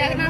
జగనన్న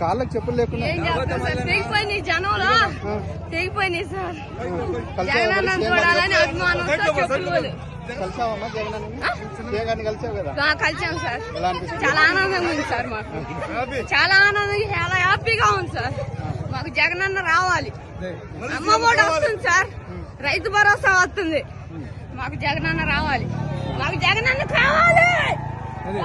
కాళ్ళకి చెప్పులు లేకుండా. చేస్తాం సార్? తెగిపోయినాయి జనంలో. తెగిపోయినాయి సార్. కలిసావా జగనన్న చూడాలని అభిమానంతో చెప్పులు కలిసావమ్మా జగన్ కలిసావు కదా? కలిసాం సార్. చాలా ఆనందంగా ఉంది సార్ మాకు. చాలా ఆనందంగా చాలా హ్యాపీగా ఉంది సార్. మాకు జగనన్న రావాలి. అమ్మ కూడా వస్తుంది సార్. రైతు భరోసా వస్తుంది. మాకు జగనన్న రావాలి. మాకు జగనన్న కావాలి అదే